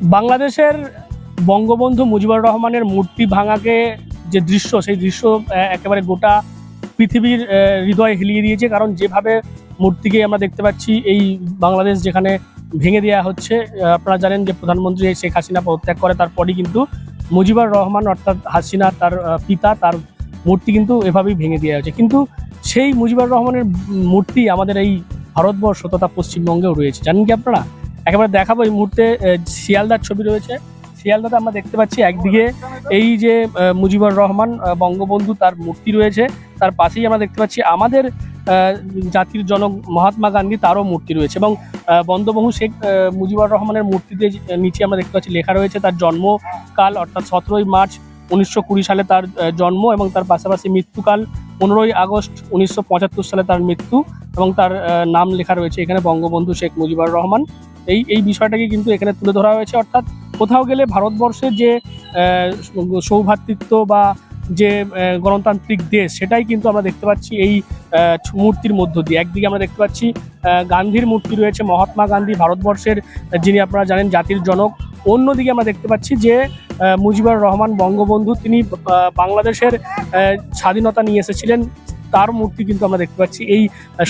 বাংলাদেশের বঙ্গবন্ধু মুজিবুর রহমানের মূর্তি ভাঙাকে যে দৃশ্য, সেই দৃশ্য একেবারে গোটা পৃথিবীর হৃদয় হিলিয়ে দিয়েছে। কারণ যেভাবে মূর্তিকে আমরা দেখতে পাচ্ছি, এই বাংলাদেশ যেখানে ভেঙে দেওয়া হচ্ছে আপনারা জানেন যে প্রধানমন্ত্রী শেখ হাসিনা পদত্যাগ করে, তারপরই কিন্তু মুজিবুর রহমান অর্থাৎ হাসিনা তার পিতা, তার মূর্তি কিন্তু এভাবেই ভেঙে দেওয়া হয়েছে। কিন্তু সেই মুজিবুর রহমানের মূর্তি আমাদের এই ভারতবর্ষ তথা পশ্চিমবঙ্গেও রয়েছে। জানেন কি আপনারা? একেবারে দেখাবো এই মুহূর্তে শিয়ালদার ছবি রয়েছে। শিয়ালদাতে আমরা দেখতে পাচ্ছি একদিকে এই যে মুজিবুর রহমান বঙ্গবন্ধু তার মূর্তি রয়েছে। তার পাশেই আমরা দেখতে পাচ্ছি আমাদের জাতির জনক মহাত্মা গান্ধী তারও মূর্তি রয়েছে এবং বঙ্গবন্ধু শেখ মুজিবুর রহমানের মূর্তিতে নিচে আমরা দেখতে পাচ্ছি লেখা রয়েছে তার জন্মকাল, অর্থাৎ সতেরোই মার্চ উনিশশো কুড়ি সালে তার জন্ম এবং তার পাশাপাশি মৃত্যুকাল পনেরোই আগস্ট উনিশশো পঁচাত্তর সালে তার মৃত্যু এবং তার নাম লেখা রয়েছে এখানে বঙ্গবন্ধু শেখ মুজিবুর রহমান। এই এই বিষয়টাকে কিন্তু এখানে তুলে ধরা হয়েছে। অর্থাৎ কোথাও গেলে ভারতবর্ষের যে সৌভ্রাতৃত্ব বা যে গণতান্ত্রিক দেশ, সেটাই কিন্তু আমরা দেখতে পাচ্ছি এই মূর্তির মধ্য দিয়ে। একদিকে আমরা দেখতে পাচ্ছি গান্ধীর মূর্তি রয়েছে, মহাত্মা গান্ধী, ভারতবর্ষের যিনি আপনারা জানেন, জাতির জনক। অন্যদিকে আমরা দেখতে পাচ্ছি যে মুজিবুর রহমান বঙ্গবন্ধু, তিনি বাংলাদেশের স্বাধীনতা নিয়ে এসেছিলেন। তার মূর্তি কিন্তু আমরা দেখতে পাচ্ছি এই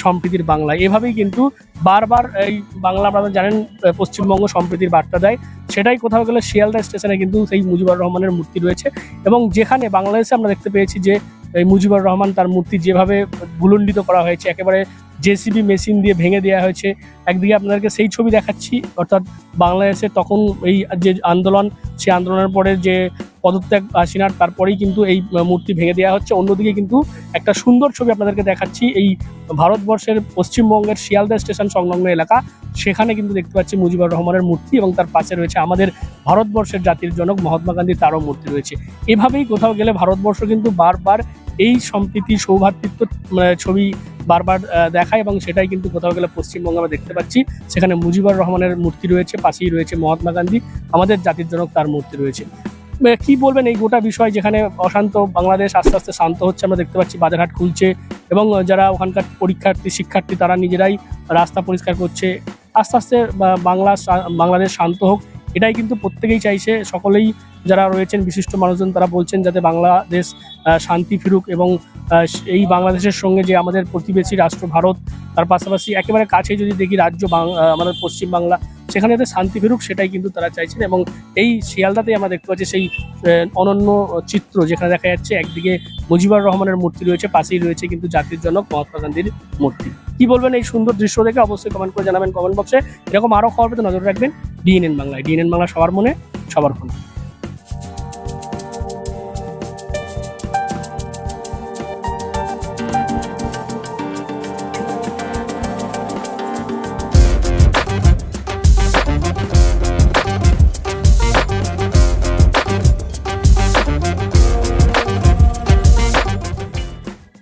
সম্প্রীতির বাংলায়। এভাবেই কিন্তু বারবার এই বাংলা আপনারা জানেন পশ্চিমবঙ্গ সম্প্রীতির বার্তা দেয়। সেটাই কোথাও গেলে শিয়ালদা স্টেশনে কিন্তু সেই মুজিবুর রহমানের মূর্তি রয়েছে। এবং যেখানে বাংলাদেশে আমরা দেখতে পেয়েছি যে, এই মুজিবুর রহমান তার মূর্তি যেভাবে ভুলণ্ডিত করা হয়েছে, একেবারে জেসিবি মেশিন দিয়ে ভেঙে দেওয়া হয়েছে। একদিকে আপনাদেরকে সেই ছবি দেখাচ্ছি, অর্থাৎ বাংলাদেশে তখন এই যে আন্দোলন, সেই আন্দোলনের পরে যে পদত্যাগ হাসিনার তারপরেই কিন্তু এই মূর্তি ভেঙে দেওয়া হচ্ছে। অন্যদিকে কিন্তু একটা সুন্দর ছবি আপনাদেরকে দেখাচ্ছি, এই ভারতবর্ষের পশ্চিমবঙ্গের শিয়ালদা স্টেশন সংলগ্ন এলাকা। সেখানে কিন্তু দেখতে পাচ্ছি মুজিবুর রহমানের মূর্তি এবং তার পাশে রয়েছে আমাদের ভারতবর্ষের জাতির জনক মহাত্মা গান্ধী তারও মূর্তি রয়েছে। এভাবেই কোথাও গেলে ভারতবর্ষ কিন্তু বারবার এই সম্প্রীতি, সৌভাতৃত্ব মানে ছবি বারবার দেখায় এবং সেটাই কিন্তু কোথাও গেলে পশ্চিমবঙ্গে আমরা দেখতে পাচ্ছি। সেখানে মুজিবুর রহমানের মূর্তি রয়েছে, পাশেই রয়েছে মহাত্মা গান্ধী। আমাদের জাতির জনক তার মূর্তি রয়েছে। কি বলবেন এই গোটা বিষয় যেখানে অশান্ত বাংলাদেশ আস্তে আস্তে শান্ত হচ্ছে, আমরা দেখতে পাচ্ছি বাজারহাট খুলছে এবং যারা ওখানকার পরীক্ষার্থী, শিক্ষার্থী তারা নিজেরাই রাস্তা পরিষ্কার করছে। আস্তে আস্তে বাংলা বাংলাদেশ শান্ত হোক, এটাই কিন্তু প্রত্যেকেই চাইছে। সকলেই যারা রয়েছেন, বিশিষ্ট মানুষজন তারা বলছেন যাতে বাংলাদেশ শান্তি ফিরুক এবং এই বাংলাদেশের সঙ্গে যে আমাদের প্রতিবেশী রাষ্ট্র ভারত, তার পাশাপাশি একেবারে কাছে যদি দেখি রাজ্য আমাদের পশ্চিম বাংলা সেখানে যাতে শান্তি ফিরুক সেটাই কিন্তু তারা চাইছেন এবং এই শিয়ালদাতেই আমরা দেখতে পাচ্ছি সেই অনন্য চিত্র যেখানে দেখা যাচ্ছে একদিকে মুজিবুর রহমানের মূর্তি রয়েছে, পাশেই রয়েছে কিন্তু জাতির জনক মহাত্মা গান্ধীর মূর্তি। কি বলবেন এই সুন্দর দৃশ্য দেখে? অবশ্যই কমেন্ট করে জানাবেন কমেন্ট বক্সে এরকম আরও খবর পেতে নজর রাখবেন ডিএনএন বাংলায়। ডিএনএন বাংলা সবার মনে, সবার ফোনে।